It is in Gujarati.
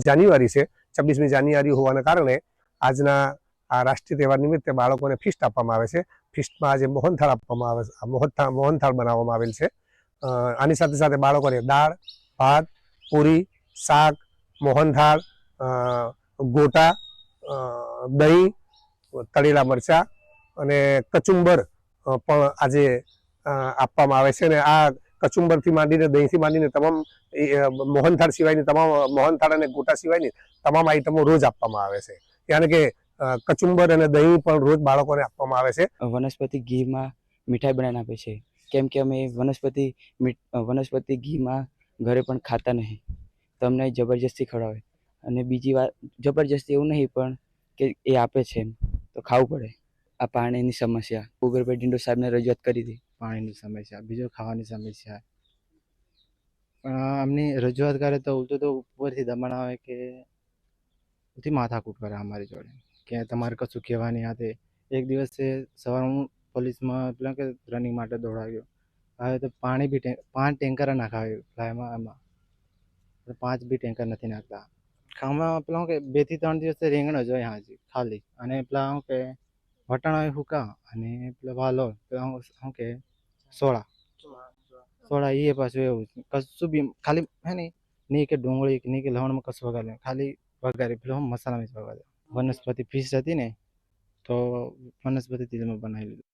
જાન્યુઆરી છે. છવ્વીસમી જાન્યુઆરી હોવાના કારણે આજના આ રાષ્ટ્રીય તહેવાર નિમિત્તે બાળકોને ફિસ્ટ આપવામાં આવે છે. ફિસ્ટમાં આજે મોહનથાળ આપવામાં આવે છે. મોહનથાળ મોહનથાળ બનાવવામાં આવેલ છે. આની સાથે સાથે બાળકોને દાળ, ભાત, પૂરી, શાક, મોહનથાળ ગોટા દહીં, તળેલા મરચાં અને કચુંબર પણ આજે આપવામાં આવે છે. અને આ કચુંબરથી માંડીને દહીંથી માંડીને તમામ મોહનથાળ સિવાયની તમામ મોહનથાળ અને ગોટા સિવાયની તમામ આઈટમો રોજ આપવામાં આવે છે. યાની કે કચુંબર અને દહીં પણ રોજ બાળકોને આપવામાં આવે છે. વનસ્પતિ ઘીમાં મીઠાઈ બનાવીને આપે છે. કેમ કે અમે વનસ્પતિ વનસ્પતિ ઘીમાં ઘરે પણ ખાતા નહીં. તમને જબરજસ્તી ખવડાવે. અને બીજી વાત, જબરજસ્તી એવું નહીં પણ કે એ આપે છે તો ખાવું પડે. આ પાણીની સમસ્યા. ઉગરભાઈ ડિંડો સાહેબને રજૂઆત કરી હતી. પાણીની સમસ્યા, બીજું ખાવાની સમસ્યા. પણ અમની રજૂઆત કરે તો ઉલટું તો ઉપરથી દમણ આવે કે ઉથી માથાકૂટ કરે અમારી જોડે. કે તમારે કશું કહેવાની આ તે. એક દિવસે સવાર હું પોલીસમાં પેલા કે રનિંગ માટે દોડાવ્યો. હવે તો પાણી બી પાંચ ટેન્કર નાખાવ્યું ફ્લાયમાં એમાં. પાંચ બી ટેન્કર નથી નાખતા. ખાવામાં પેલા કે બેથી ત્રણ દિવસ રીંગણ જ હોય હાજી, ખાલી. અને પેલા શું કે વટાણા હોય હુકા અને પેલા વાલો પેલા શું કે સોળા. સોળા એ પાછું એવું કશું બી ખાલી હે ને નહીં કે ડુંગળી કે નહીં કે લવણમાં કશું વગાડે ખાલી વઘારી પેલો હું મસાલામાં જ વઘારે. વનસ્પતિ ફીસ હતી ને તો વનસ્પતિ તેલમાં બનાવી લીધું.